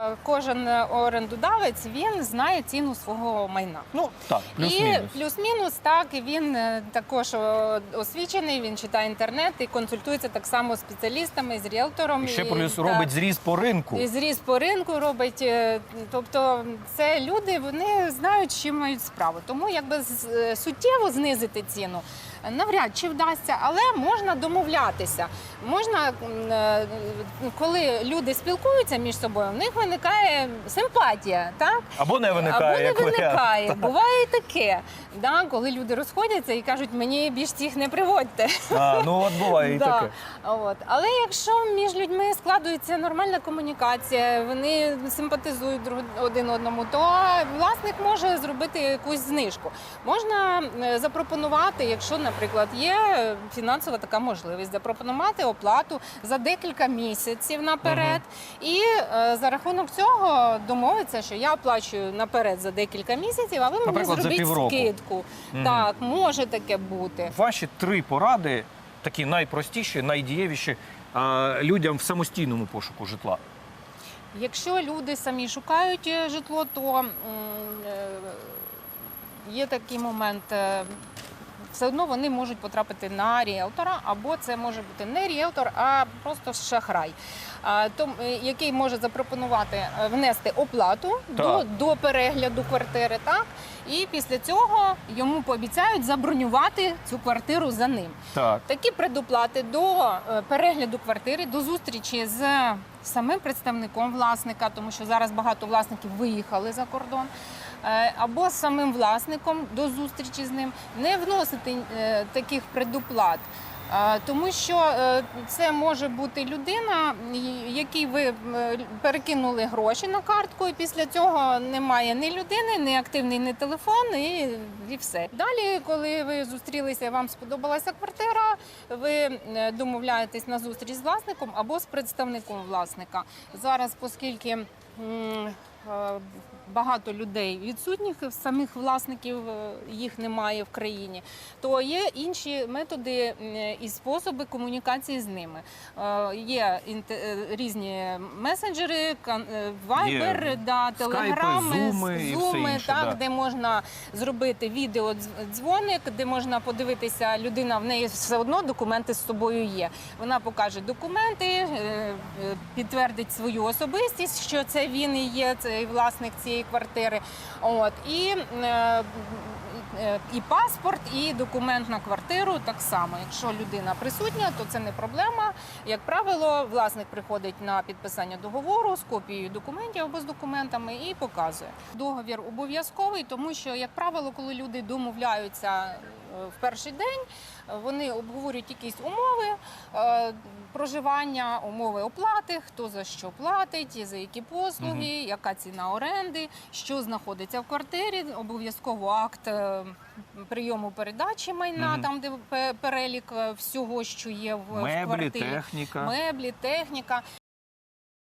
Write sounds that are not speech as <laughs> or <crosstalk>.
Е, Кожен орендодавець він знає ціну свого майна. Ну так, І плюс-мінус. плюс-мінус, так і він е, також освічений. Він читає інтернет і консультується так само з спеціалістами, з ріелтором. І ще плюс робить зріз по ринку. І зріз по ринку робить. е, Тобто це люди, вони знають, чим мають справу. Тому якби е, суттєво знизити ціну навряд чи вдасться, але можна домовлятися. Можна, е, коли люди спілкуються між собою, в них виникає симпатія, так? Або не виникає, Або не як варіант. Буває і таке. Да? Коли люди розходяться і кажуть, мені більш цих не приводьте. А, ну от буває і <laughs> Да. таке. От. Але якщо між людьми складується нормальна комунікація, вони симпатизують один одному, то власник може зробити якусь знижку. Можна е, запропонувати, якщо, наприклад, є фінансова така можливість, запропонувати оплату за декілька місяців наперед, і е, за рахунок цього домовитися, що я оплачую наперед за декілька місяців, а ви мені Наприклад, зробіть скидку. Мгм. Так, може таке бути. Ваші три поради, такі найпростіші, найдієвіші людям в самостійному пошуку житла. Якщо люди самі шукають е, житло, то е, є такий момент. Все одно вони можуть потрапити на ріелтора, або це може бути не ріелтор, а просто шахрай, е, який може запропонувати е, внести оплату до, до перегляду квартири, так і після цього йому пообіцяють забронювати цю квартиру за ним. Так. Такі предоплати до е, перегляду квартири, до зустрічі з самим представником власника, тому що зараз багато власників виїхали за кордон. Е, Або з самим власником до зустрічі з ним не вносити е, таких предоплат, е, тому що це може бути людина, якій ви перекинули гроші на картку, і після цього немає ні людини, ні активний ні телефон, і, і все. Далі, коли ви зустрілися, вам сподобалася квартира, ви домовляєтесь на зустріч з власником або з представником власника. Зараз, оскільки багато людей відсутніх, самих власників е, їх немає в країні, то є інші методи і способи комунікації з ними. Е, Є е, різні месенджери, е, Є да, телеграми, зуми зуми, інше, так, да. де можна зробити відеодзвоник, де можна подивитися, людина в неї все одно документи з собою є. Вона покаже документи, е, е, підтвердить свою особистість, що це він і є цей власник цієї квартири. От і, е, і паспорт, і документ на квартиру так само. Якщо людина присутня, то це не проблема. Як правило, власник приходить на підписання договору з копією документів або з документами і показує. Договір обов'язковий, тому що, як правило, коли люди домовляються е, в перший день, е, вони обговорюють якісь умови е, проживання, умови оплати, хто за що платить, за які послуги, яка ціна оренди, що знаходиться в квартирі. Обов'язково акт е, прийому передачі майна, Мгм. там де перелік е, всього, що є в, в Меблі, квартирі. техніка. Меблі, техніка.